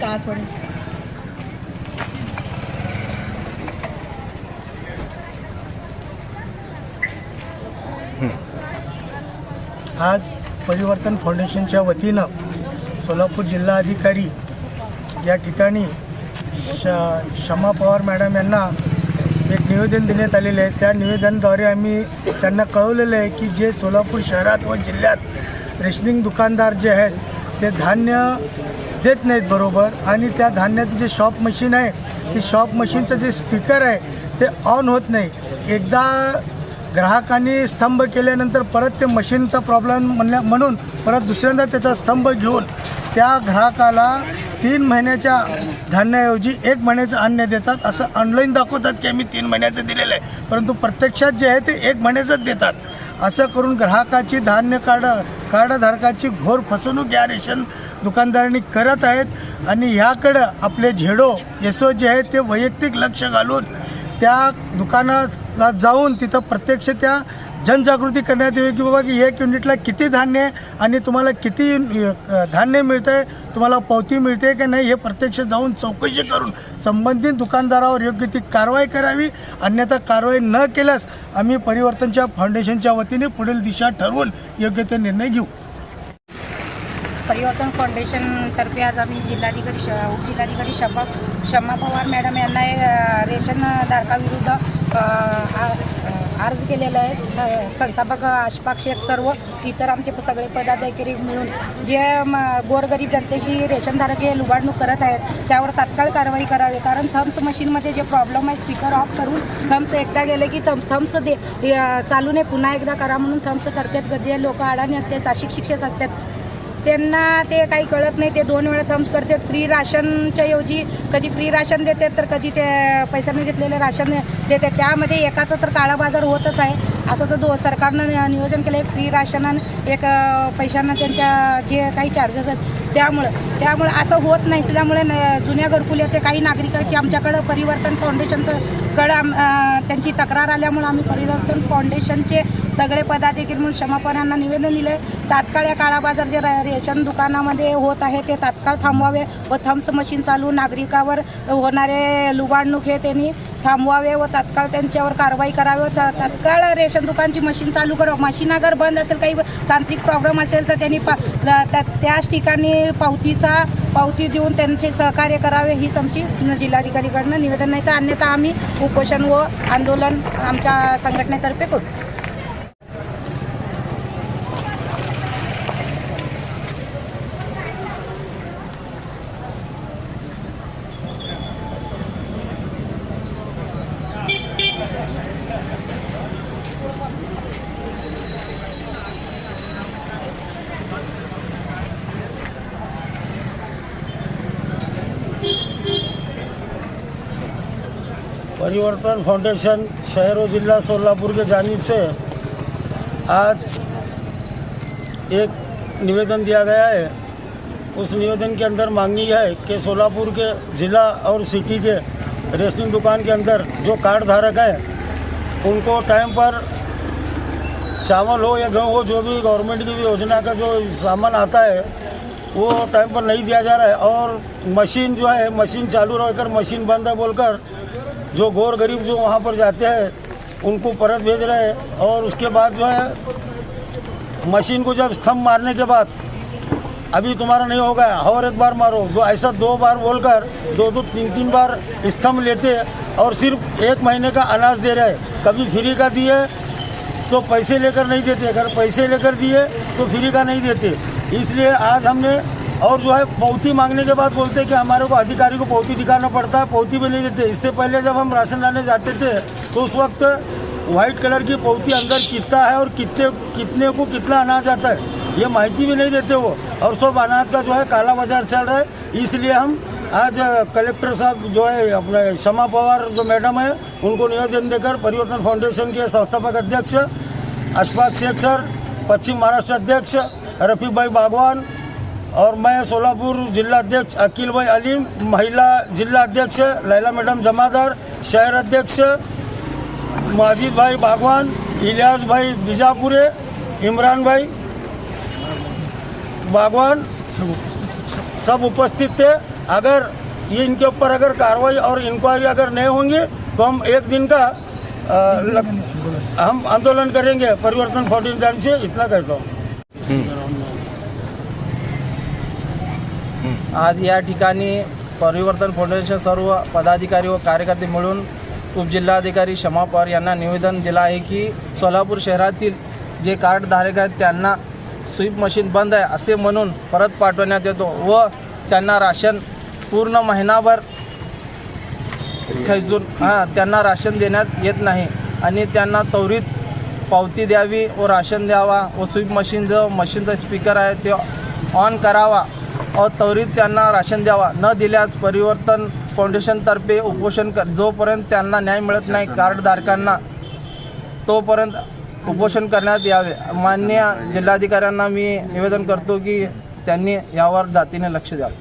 का थोडे आज परिवर्तन फाउंडेशनच्या वतीनं सोलापूर जिल्हाधिकारी या ठिकाणी श शमा पवार मॅडम यांना एक निवेदन देण्यात आलेले आहे. त्या निवेदनाद्वारे आम्ही त्यांना कळवलेलं आहे की जे सोलापूर शहरात व जिल्ह्यात रेशनिंग दुकानदार जे आहेत ते धान्य देत नाहीत बरोबर आणि त्या धान्याचं जे शॉप मशीन आहे ते शॉप मशीनचं जे स्पीकर आहे ते ऑन होत नाही. एकदा ग्राहकांनी स्तंभ केल्यानंतर परत ते मशीनचा प्रॉब्लेम म्हणल्या म्हणून परत दुसऱ्यांदा त्याचा स्तंभ घेऊन त्या ग्राहकाला तीन महिन्याच्या धान्याऐवजी एक महिन्याचं अन्न देतात. असं ऑनलाईन दाखवतात की आम्ही तीन महिन्याचं दिलेलं आहे. परंतु प्रत्यक्षात जे आहे ते एक महिन्याचंच देतात. असं करून ग्राहकाची धान्य कार्ड कार्डधारकाची घोर फसवणूक या रेशन दुकानदारांनी करत आहेत. आणि ह्याकडं आपले झेडो एसओ जे आहेत ते वैयक्तिक लक्ष घालून त्या दुकानात ला जाऊन तिथं प्रत्यक्ष त्या जनजागृती करण्यात येऊ की बाबा की एक युनिटला किती धान्य आहे आणि तुम्हाला किती धान्य मिळतं आहे तुम्हाला पावती मिळते की नाही हे प्रत्यक्ष जाऊन चौकशी करून संबंधित दुकानदारावर योग्य ती कारवाई करावी. अन्यथा कारवाई न केल्यास आम्ही परिवर्तनच्या फाउंडेशनच्या वतीने पुढील दिशा ठरवून योग्य ते निर्णय घेऊ. परिवर्तन फाउंडेशनतर्फे आज आम्ही जिल्हाधिकारी श उपजिल्हाधिकारी शमा शमा पवार मॅडम यांना रेशन धारकाविरुद्ध अर्ज केलेला आहे. संस्थापक अशफाक शेख सर्व इतर आमचे सगळे पदाधिकारी मिळून जे म, गोरगरीब जनतेशी रेशनधारक हे लुबाडणूक करत आहेत त्यावर तात्काळ कारवाई करावी. कारण थम्स मशीनमध्ये जे प्रॉब्लेम आहे स्पीकर ऑफ करून थम्स एकदा गेले की थम थम्स दे चालू नये पुन्हा एकदा करा म्हणून थम्स करतात. जे लोक अडाणी असतात अशिक्षित असतात त्यांना ते काही कळत नाही ते दोन वेळा थम्स करतात. फ्री राशनच्या ऐवजी कधी फ्री राशन देतात तर कधी ते पैशाने घेतलेले राशन देतात. त्यामध्ये एकाचा तर काळा बाजार होतच आहे. असं तर दो सरकारनं नियोजन केलं एक फ्री राशन आणि एक पैशांना त्यांच्या जे काही चार्जेस आहेत त्यामुळं त्यामुळं असं होत नाही. त्यामुळे न- जुन्या घरकुल ते काही नागरिकांची आमच्याकडं परिवर्तन फाउंडेशनकडं आम त्यांची तक्रार आल्यामुळं आम्ही परिवर्तन फाउंडेशनचे सगळे पदाधिकारी म्हणून क्षमापणांना निवेदन दिले तात्काळ या काळा बाजार जे रेशन दुकानामध्ये होत आहे ते तात्काळ थांबवावे व थम्स मशीन चालू नागरिकावर होणारे लुबाडणूक हे त्यांनी थांबवावे व तात्काळ त्यांच्यावर कारवाई करावी व तत्काळ रेशन दुकानची मशीन चालू करावं. मशीन अगर बंद असेल काही तांत्रिक प्रॉब्लेम असेल तर त्यांनी पा त्या- त्याच ठिकाणी पावतीचा पावती देऊन त्यांचे सहकार्य करावे हीच आमची जिल्हाधिकारीकडनं निवेदन नाही तर अन्यथा आम्ही उपोषण व आंदोलन आमच्या संघटनेतर्फे करू. परिवर्तन फाउंडेशन शहर और जिला सोलापुर के जानिब से आज एक निवेदन दिया गया है। उस निवेदन के अंदर मांगी है कि सोलापुर के ज़िला और सिटी के रेशनिंग दुकान के अंदर जो कार्ड धारक हैं, उनको टाइम पर चावल हो या गेहूँ हो, जो भी गवर्नमेंट की योजना का जो सामान आता है, वो टाइम पर नहीं दिया जा रहा है। और मशीन जो है, मशीन चालू रहकर मशीन बंद है बोलकर जो गौर गरीब जो वहाँ पर जाते हैं, उनको परत भेज रहे हैं और उसके बाद जो है, मशीन को जब स्तंभ मारने के बाद, अभी तुम्हारा नहीं होगा, और एक बार मारो, दो, ऐसा दो बार बोलकर, दो दो तीन तीन बार स्तंभ लेते और सिर्फ़ एक महीने का अनाज दे रहे, कभी फ्री का दिए तो पैसे लेकर नहीं देते, अगर पैसे लेकर दिए तो फ्री का नहीं देते। इसलिए आज हमने और जो है पौती मांगने के बाद बोलते हैं कि हमारे को अधिकारी को पौती दिखाना पड़ता है पौती भी नहीं देते। इससे पहले जब हम राशन लाने जाते थे तो उस वक्त व्हाइट कलर की पौती अंदर कितना है और कितने कितने को कितना अनाज आता है, ये माहिती भी नहीं देते वो। और सब अनाज का जो है, काला बाज़ार चल रहा है। इसलिए हम आज कलेक्टर साहब जो है, अपने शमा पवार जो मैडम है, उनको निवेदन देकर परिवर्तन फाउंडेशन के संस्थापक अध्यक्ष अशफाक शेख सर, पश्चिम महाराष्ट्र अध्यक्ष, रफीक भाई बागवान और मैं सोलापुर जिला अध्यक्ष अकील भाई अलीम महिला जिला अध्यक्ष लैला मैडम जमादार, शहर अध्यक्ष माजिद भाई बागवान, इलियास भाई बीजापुरे, इमरान भाई बागवान सब उपस्थित थे। अगर ये इनके ऊपर अगर कार्रवाई और इंक्वायरी अगर नहीं होंगी तो हम एक दिन का लग- हम आंदोलन करेंगे। परिवर्तन फाउंडेशन से इतना कहता हूँ। आज या ठिकाणी परिवर्तन फाउंडेशन सर्व पदाधिकारी व कार्यकर्ते मिळून उपजिल्हाधिकारी क्षमा पवार यांना निवेदन दिलं आहे की सोलापूर शहरातील जे कार्डधारक आहेत त्यांना स्वीप मशीन बंद आहे असे म्हणून परत पाठवण्यात येतो व त्यांना राशन पूर्ण महिनाभर खैजून हां त्यांना राशन देण्यात येत नाही. आणि त्यांना त्वरित पावती द्यावी व राशन द्यावा व स्वीप मशीन जो मशीनचा स्पीकर आहे ते ऑन करावा. त्वरित त्यांना राशन द्यावा. न दिल्यास परिवर्तन फाउंडेशनतर्फे उपोषण कर जोपर्यंत त्यांना न्याय मिळत नाही कार्डधारकांना तोपर्यंत उपोषण करण्यात यावे. मान्य जिल्हाधिकाऱ्यांना मी निवेदन करतो की त्यांनी यावर जातीने लक्ष द्यावे.